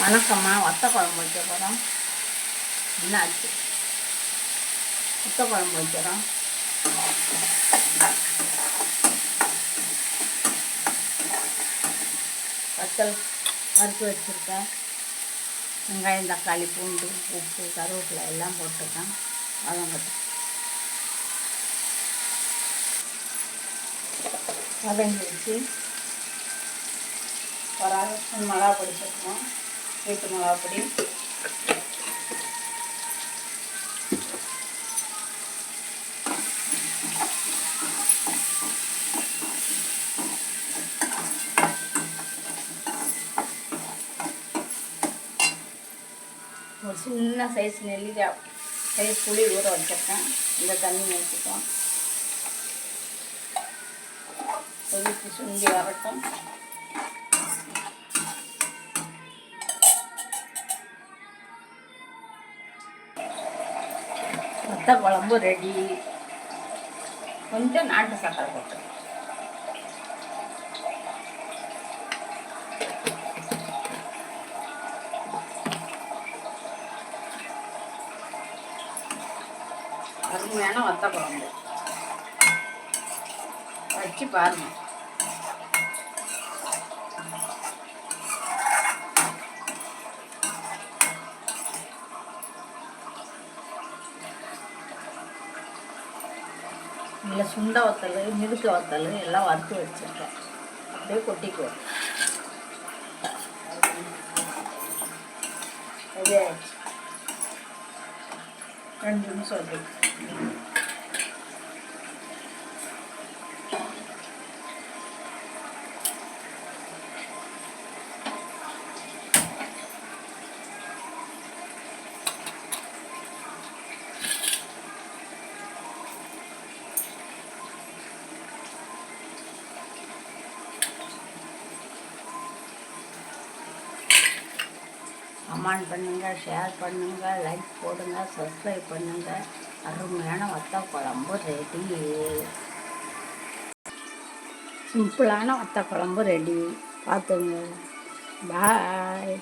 வணக்கம்மா. வத்த குழம்பு வைக்க போகிறோம் என்னாச்சு? வத்த குழம்பு வைக்கிறோம். வத்தல் வறுத்து வச்சுருக்கேன். வெங்காயம் தக்காளி பூண்டு உப்பு கருவேப்பிலை எல்லாம் போட்டுருக்கேன். வதங்கட்டு வதங்கி வச்சு ஒரு மிளகா பிடிச்சிருக்கோம் வீட்டு மிளகா பொடி. ஒரு சின்ன சைஸ் நெல்லிக்காய் சைஸ் புளி ஊற வச்சிருக்கேன். இந்த தண்ணி வச்சுப்போம் கொதித்து சுண்டி வரட்டும். வத்த குழம்பு ரெடி கொஞ்சம் நாட்டு சக்கரை போட்டு. அருமையான வத்த குழம்பு. வச்சு பாருங்கள் இதில் சுண்ட வத்தல் மிதுக்கு வத்தல் எல்லாம் வறுத்து வச்சுருக்கேன். அப்படியே கொட்டிக்குவோம் ரெடி ரெண்டு நிமிஷம் அப்படி கமெண்ட் பண்ணுங்கள் ஷேர் பண்ணுங்கள் லைக் போடுங்க சப்ஸ்கிரைப் பண்ணுங்கள் அருமையான வத்த குழம்பு ரெடி சிம்பிளான வத்த குழம்பு ரெடி பார்த்துங்க. பாய்